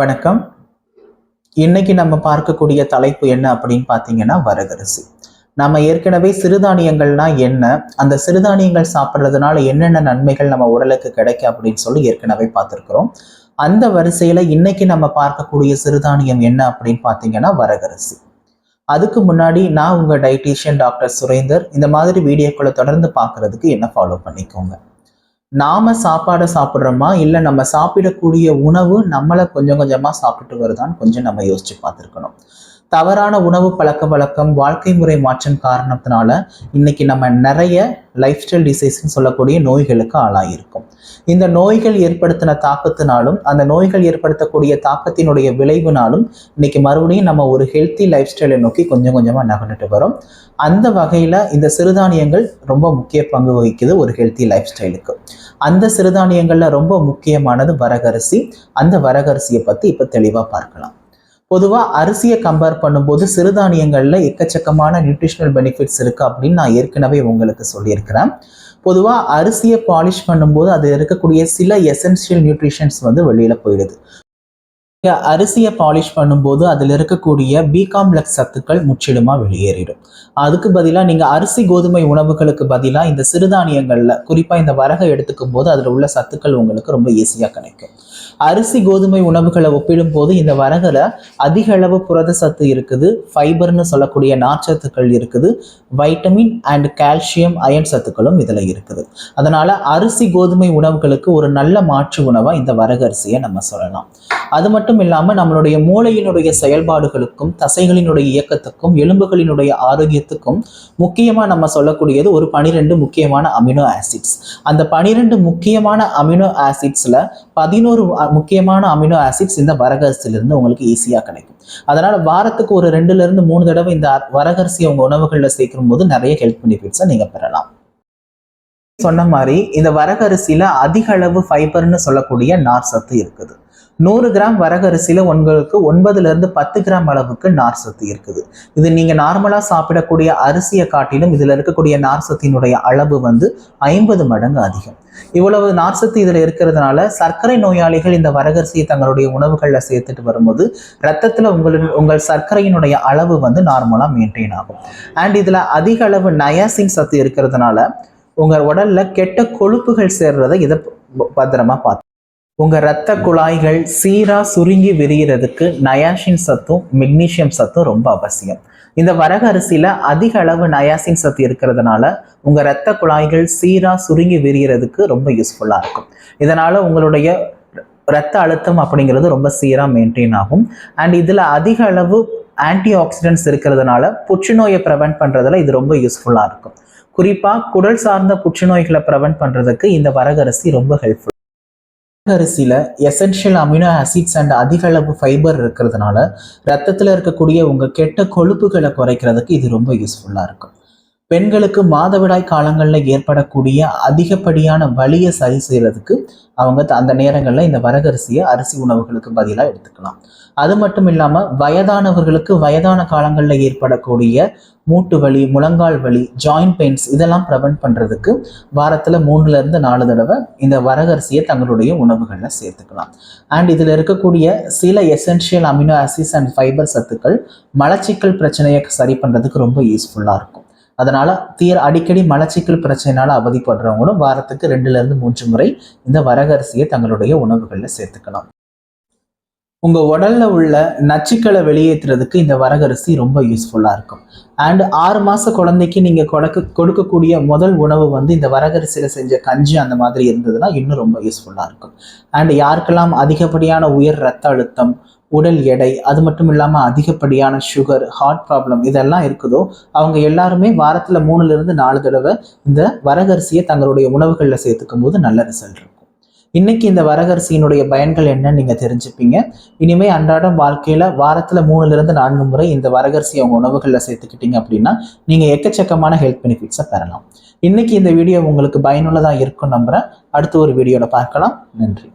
வணக்கம். இன்னைக்கு நம்ம பார்க்கக்கூடிய தலைப்பு என்ன அப்படின்னு பார்த்தீங்கன்னா வரகரிசி. நம்ம ஏற்கனவே சிறுதானியங்கள்னா என்ன அந்த சிறுதானியங்கள் சாப்பிட்றதுனால என்னென்ன நன்மைகள் நம்ம உடலுக்கு கிடைக்கும் அப்படின்னு சொல்லி ஏற்கனவே பார்த்துருக்குறோம். அந்த வரிசையில் இன்னைக்கு நம்ம பார்க்கக்கூடிய சிறுதானியம் என்ன அப்படின்னு பார்த்தீங்கன்னா வரகரிசி. அதுக்கு முன்னாடி நான் உங்கள் டைட்டீஷியன் டாக்டர் சுரேந்தர் இந்த மாதிரி வீடியோக்களை தொடர்ந்து பார்க்குறதுக்கு என்ன ஃபாலோ பண்ணிக்கோங்க. நாம சாப்பாடை சாப்பிட்றோமா? இல்லை நம்ம சாப்பிடக்கூடிய உணவு நம்மளை கொஞ்சம் கொஞ்சமாக சாப்பிட்டு வருதான்னு கொஞ்சம் நம்ம யோசிச்சு பார்த்துருக்கணும். தவறான உணவு பழக்க வழக்கம் வாழ்க்கை முறை மாற்றம் காரணத்தினால இன்னைக்கு நம்ம நிறைய லைஃப் ஸ்டைல் டிசீஸ்ன்னு சொல்லக்கூடிய நோய்களுக்கு ஆளாயிருக்கும். இந்த நோய்கள் ஏற்படுத்தின தாக்கத்தினாலும் அந்த நோய்கள் ஏற்படுத்தக்கூடிய தாக்கத்தினுடைய விளைவுனாலும் இன்னைக்கு மறுபடியும் நம்ம ஒரு ஹெல்த்தி லைஃப் ஸ்டைலை நோக்கி கொஞ்சம் கொஞ்சமாக நகர்ந்துட்டு வரோம். அந்த வகையில் இந்த சிறுதானியங்கள் ரொம்ப முக்கிய பங்கு வகிக்குது ஒரு ஹெல்த்தி லைஃப் ஸ்டைலுக்கு அந்த சிறுதானியங்களில் ரொம்ப முக்கியமானது வரகரிசி. அந்த வரகரிசியை பற்றி இப்போ தெளிவாக பார்க்கலாம். பொதுவாக அரிசியை கம்பேர் பண்ணும்போது சிறுதானியங்களில் எக்கச்சக்கமான நியூட்ரிஷனல் பெனிஃபிட்ஸ் இருக்குது அப்படின்னு நான் ஏற்கனவே உங்களுக்கு சொல்லியிருக்கிறேன். பொதுவாக அரிசியை பாலிஷ் பண்ணும்போது அது இருக்கக்கூடிய சில எசென்ஷியல் நியூட்ரிஷன்ஸ் வந்து வெளியில் போயிடுது. அரிசியை பாலிஷ் பண்ணும்போது அதில் இருக்கக்கூடிய பி காம்ப்ளெக்ஸ் சத்துக்கள் முற்றிலுமா வெளியேறிடும். அதுக்கு பதிலாக நீங்கள் அரிசி கோதுமை உணவுகளுக்கு பதிலாக இந்த சிறுதானியங்களில் குறிப்பாக இந்த வரகை எடுத்துக்கும் போது அதில் உள்ள சத்துக்கள் உங்களுக்கு ரொம்ப ஈஸியாக கிடைக்கும். அரிசி கோதுமை உணவுகளை ஒப்பிடும் போது இந்த வரகில் அதிக அளவு புரத சத்து இருக்குது ஃபைபர்னு சொல்லக்கூடிய நார்ச்சத்துக்கள் இருக்குது வைட்டமின் அண்ட் கால்சியம் அயன் சத்துக்களும் இதில் இருக்குது. அதனால் அரிசி கோதுமை உணவுகளுக்கு ஒரு நல்ல மாற்று உணவாக இந்த வரகு அரிசியை நம்ம சொல்லலாம். அது மட்டும் இல்லாமல் நம்மளுடைய மூளையினுடைய செயல்பாடுகளுக்கும் தசைகளினுடைய இயக்கத்துக்கும் எலும்புகளினுடைய ஆரோக்கியத்துக்கும் முக்கியமாக நம்ம சொல்லக்கூடியது ஒரு பனிரெண்டு முக்கியமான அமினோ ஆசிட்ஸ். அந்த பனிரெண்டு முக்கியமான அமினோ ஆசிட்ஸில் பதினோரு முக்கியமான அமினோ ஆசிட்ஸ் இந்த வரகரிசிலிருந்து உங்களுக்கு ஈஸியாக கிடைக்கும். அதனால் வாரத்துக்கு ஒரு ரெண்டுலேருந்து மூணு தடவை இந்த வரகரிசி உங்கள் உணவுகளில் சேர்க்கும் போது நிறைய ஹெல்த் பெனிஃபிட்ஸை நீங்கள் பெறலாம். சொன்ன மாதிரி இந்த வரகரிசியில் அதிக அளவு ஃபைபர்னு சொல்லக்கூடிய நார் சத்து இருக்குது. நூறு கிராம் வரகரிசியில் உங்களுக்கு ஒன்பதுலேருந்து பத்து கிராம் அளவுக்கு நார் சத்து இருக்குது. இது நீங்கள் நார்மலாக சாப்பிடக்கூடிய அரிசியை காட்டிலும் இதில் இருக்கக்கூடிய நார் சத்தினுடைய அளவு வந்து ஐம்பது மடங்கு அதிகம். இவ்வளவு நார் சத்து இதில் இருக்கிறதுனால சர்க்கரை நோயாளிகள் இந்த வரகரிசியை தங்களுடைய உணவுகளில் சேர்த்துட்டு வரும்போது ரத்தத்தில் உங்களின் உங்கள் சர்க்கரையினுடைய அளவு வந்து நார்மலாக மெயின்டைன் ஆகும். அண்ட் இதில் அதிக அளவு நயாசின் சத்து இருக்கிறதுனால உங்கள் உடலில் கெட்ட கொழுப்புகள் சேர்றதை இதை பத்திரமா பார்த்து உங்க இரத்த குழாய்கள் சீரா சுருங்கி விரிகிறதுக்கு நயாசின் சத்தும் மெக்னீசியம் சத்தும் ரொம்ப அவசியம். இந்த வரகரிசியில் அரிசியில அதிக அளவு நயாசின் சத்து இருக்கிறதுனால உங்க இரத்த குழாய்கள் சீரா சுருங்கி விரிகிறதுக்கு ரொம்ப யூஸ்ஃபுல்லா இருக்கும். இதனால உங்களுடைய ரத்த அழுத்தம் அப்படிங்கிறது ரொம்ப சீரா மெயின்டைன் ஆகும். அண்ட் இதுல அதிக அளவு ஆன்டி ஆக்சிடென்ட்ஸ் இருக்கிறதுனால புற்றுநோயை ப்ரிவென்ட் பண்றதுல இது ரொம்ப யூஸ்ஃபுல்லா இருக்கும். குறிப்பா குடல் சார்ந்த புற்றுநோய்களை ப்ரிவென்ட் பண்றதுக்கு இந்த வரகரிசி ரொம்ப ஹெல்ப்ஃபுல் அரிசியில் எசென்ஷியல் அமினோ ஆசிட்ஸ் அண்ட் அதிக அளவு ஃபைபர் இருக்கிறதுனால ரத்தத்தில் இருக்கக்கூடிய உங்கள் கெட்ட கொழுப்புகளை குறைக்கிறதுக்கு இது ரொம்ப யூஸ்ஃபுல்லாக இருக்கும். பெண்களுக்கு மாதவிடாய் காலங்களில் ஏற்படக்கூடிய அதிகப்படியான வலியை சரி செய்யறதுக்கு அவங்க அந்த நேரங்களில் இந்த வரகரிசியை அரிசி உணவுகளுக்கு பதிலாக எடுத்துக்கலாம். அது மட்டும் இல்லாமல் வயதானவர்களுக்கு வயதான காலங்களில் ஏற்படக்கூடிய மூட்டு வலி முழங்கால் வலி ஜாயிண்ட் பெயின்ஸ் இதெல்லாம் ப்ரிவென்ட் பண்ணுறதுக்கு வாரத்தில் மூணுலேருந்து நாலு தடவை இந்த வரகரிசியை தங்களுடைய உணவுகளில் சேர்த்துக்கலாம். அண்ட் இதில் இருக்கக்கூடிய சில essential amino acids and fibre சத்துக்கள் மலச்சிக்கல் பிரச்சனையை சரி பண்ணுறதுக்கு ரொம்ப யூஸ்ஃபுல்லாக இருக்கும். அதனால தீர அடிக்கடி மலச்சிக்கல் பிரச்சனைனால அவதிப்படுறவங்களும் வாரத்துக்கு ரெண்டுல இருந்து மூன்று முறை இந்த வரகரிசியை தங்களுடைய உணவுகளில் சேர்த்துக்கலாம் உங்க உடல்ல உள்ள நச்சுக்களை வெளியேற்றுறதுக்கு இந்த வரகரிசி ரொம்ப யூஸ்ஃபுல்லா இருக்கும். அண்ட் ஆறு மாச குழந்தைக்கு நீங்க கொடுக்க கொடுக்கக்கூடிய முதல் உணவு வந்து இந்த வரகரிசியில செஞ்ச கஞ்சி அந்த மாதிரி இருந்ததுன்னா இன்னும் ரொம்ப யூஸ்ஃபுல்லா இருக்கும். அண்ட் யாருக்கெல்லாம் அதிகப்படியான உயர் ரத்த அழுத்தம் உடல் எடை அது மட்டும் இல்லாமல் அதிகப்படியான சுகர் ஹார்ட் ப்ராப்ளம் இதெல்லாம் இருக்குதோ அவங்க எல்லாருமே வாரத்தில் மூணுலேருந்து நாலு தடவை இந்த வரகரிசியை தங்களுடைய உணவுகளில் சேர்த்துக்கும் போது நல்ல ரிசல்ட் இருக்கும். இன்னைக்கு இந்த வரகரிசியினுடைய பயன்கள் என்னன்னு நீங்க தெரிஞ்சுப்பீங்க. இனிமே அன்றாடம் வாழ்க்கையில வாரத்துல மூணுல இருந்து நான்கு முறை இந்த வரகரிசி அவங்க உணவுகளில் சேர்த்துக்கிட்டீங்க அப்படின்னா நீங்க எக்கச்சக்கமான ஹெல்த் பெனிஃபிட்ஸை பெறலாம். இன்னைக்கு இந்த வீடியோ உங்களுக்கு பயனுள்ளதாக இருக்கும் நம்புறேன். அடுத்த ஒரு வீடியோவில் பார்க்கலாம். நன்றி.